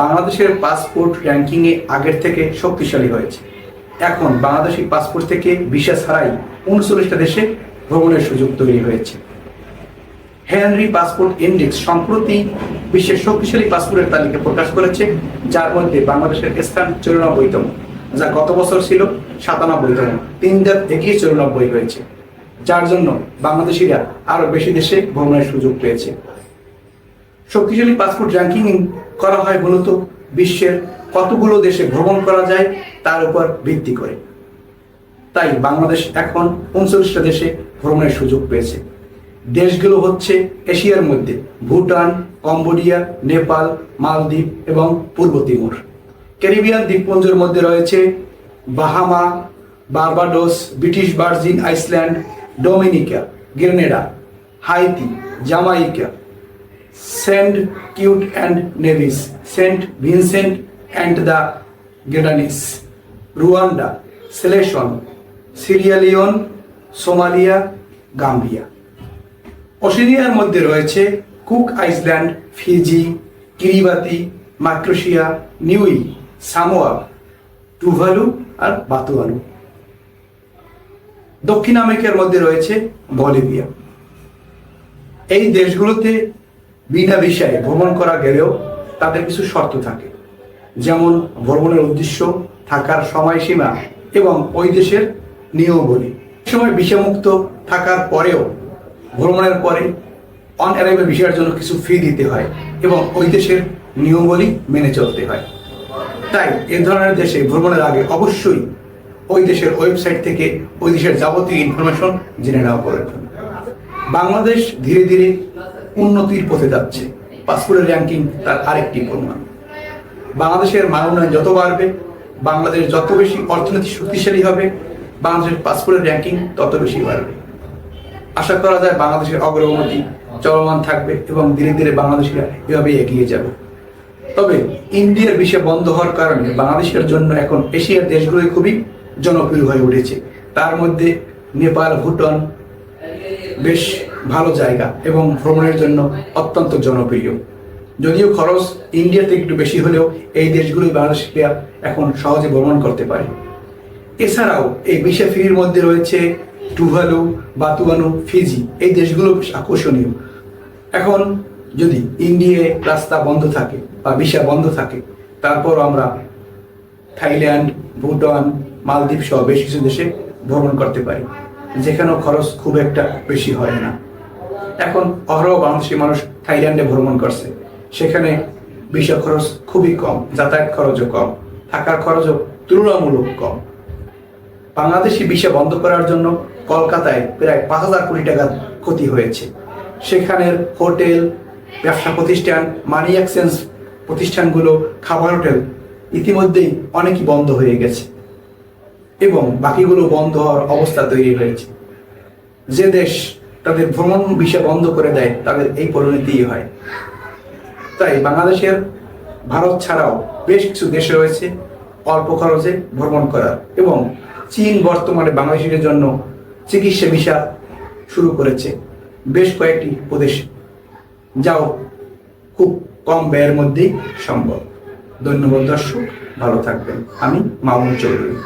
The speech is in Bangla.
বাংলাদেশের পাসপোর্ট র্যাঙ্কিংয়ে আগের থেকে শক্তিশালী হয়েছে। এখন বাংলাদেশি পাসপোর্ট থেকে ভিসা ছাড়াই উনচল্লিশটা দেশে ভ্রমণের সুযোগ তৈরি হয়েছে। হেনরি পাসপোর্ট ইন্ডেক্স সম্প্রতি বিশ্বের শক্তিশালী পাসপোর্টের তালিকা প্রকাশ করেছে, যার মধ্যে বাংলাদেশের স্থান চুরানব্বইতম, যা গত বছর ছিল সাতানব্বইতম। তিন ধাপ এগিয়ে চুরানব্বই হয়েছে, যার জন্য বাংলাদেশিরা আরও বেশি দেশে ভ্রমণের সুযোগ পেয়েছে। শক্তিশালী পাসপোর্ট র্যাঙ্কিং করা হয় মূলত বিশ্বের কতগুলো দেশে ভ্রমণ করা যায় তার উপর ভিত্তি করে। তাই বাংলাদেশ এখন উনচল্লিশটা দেশে ভ্রমণের সুযোগ পেয়েছে। দেশগুলো হচ্ছে এশিয়ার মধ্যে, ভুটান, কম্বোডিয়া, নেপাল, মালদ্বীপ এবং পূর্ব তিমুর। ক্যারিবিয়ান দ্বীপপুঞ্জের মধ্যে রয়েছে Bahamas, Barbados, British Virgin Island, Dominica, Grenada, Haiti Jamaica Saint Kitts and Nevis, Saint Vincent and the Grenadines Rwanda, Seychelles Sierra Leone Somalia, Gambia. অস্ট্রেলিয়ার মধ্যে রয়েছে Cook Island, Fiji, Kiribati, Micronesia, Niue, Samoa, Tuvalu আর বাতুয়ালু। দক্ষিণ আমেরিকার মধ্যে রয়েছে বলিভিয়া। এই দেশগুলোতে বিনা বিষয়ে ভ্রমণ করা গেলেও তাদের কিছু শর্ত থাকে। যেমন ভ্রমণের উদ্দেশ্য, থাকার সময়সীমা এবং ওই দেশের নিয়মাবলী। সময় বিষামুক্ত থাকার পরেও ভ্রমণের পরে অন অ্যারাইভেল বিষয়ের জন্য কিছু ফি দিতে হয় এবং ওই দেশের নিয়মাবলী মেনে চলতে হয়। তাই এ ধরনের দেশে ভ্রমণের আগে অবশ্যই ওই দেশের ওয়েবসাইট থেকে ওই দেশের যাবতীয় ইনফরমেশন জেনে নেওয়া প্রয়োজন। বাংলাদেশ ধীরে ধীরে উন্নতির পথে যাচ্ছে। পাসপোর্টের র্যাঙ্কিং তার আরেকটি প্রমাণ। বাংলাদেশের মান উন্নয়ন যত বাড়বে, বাংলাদেশ যত বেশি অর্থনীতি শক্তিশালী হবে, বাংলাদেশের পাসপোর্টের র্যাঙ্কিং তত বেশি বাড়বে। আশা করা যায় বাংলাদেশের অগ্রগতি চলমান থাকবে এবং ধীরে ধীরে বাংলাদেশিরা এভাবে এগিয়ে যাবে। তবে ইন্ডিয়ার বিষয় বন্ধ হওয়ার কারণে বাংলাদেশের জন্য এখন এশিয়ার দেশগুলোই খুবই জনপ্রিয় হয়ে উঠেছে। তার মধ্যে নেপাল, ভুটান বেশ ভালো জায়গা এবং ভ্রমণের জন্য অত্যন্ত জনপ্রিয়। যদিও খরচ ইন্ডিয়াতে একটু বেশি হলেও এই দেশগুলোই বাংলাদেশিরা এখন সহজে ভ্রমণ করতে পারে। এছাড়াও এই বিশা ফিরির মধ্যে রয়েছে টুভালু, বাতুয়ানু, ফিজি। এই দেশগুলো বেশ আকর্ষণীয়। এখন যদি ইন্ডিয়ায় রাস্তা বন্ধ থাকে বা ভিসা বন্ধ থাকে তারপর আমরা থাইল্যান্ড, ভুটান, মালদ্বীপ সহ বেশ কিছু দেশে ভ্রমণ করতে পারি, যেখানেও খরচ খুব একটা বেশি হয় না। এখন অহরহ বাংলাদেশি মানুষ থাইল্যান্ডে ভ্রমণ করছে। সেখানে ভিসা খরচ খুবই কম, যাতায়াত খরচও কম, থাকার খরচও তুলনামূলক কম। বাংলাদেশি ভিসা বন্ধ করার জন্য কলকাতায় প্রায় পাঁচ হাজার কোটি টাকার ক্ষতি হয়েছে। সেখানের হোটেল, ব্যবসা প্রতিষ্ঠান, মানি এক্সচেঞ্জ প্রতিষ্ঠানগুলো, খাবার হোটেল ইতিমধ্যেই অনেকই বন্ধ হয়ে গেছে এবং বাকিগুলো বন্ধ হওয়ার অবস্থা তৈরি হয়েছে। যে দেশ তাদের ভ্রমণ ভিসা বন্ধ করে দেয়, তাদের এই পরিণতিই হয়। তাই বাংলাদেশের ভারত ছাড়াও বেশ কিছু দেশে রয়েছে অল্প খরচে ভ্রমণ করার এবং চীন বর্তমানে বাংলাদেশের জন্য চিকিৎসা ভিসা শুরু করেছে বেশ কয়েকটি প্রদেশ, যাও খুব কম ব্যয়ের মধ্যেই সম্ভব। ধন্যবাদ দর্শক, ভালো থাকবেন। আমি মামুন চৌধুরী।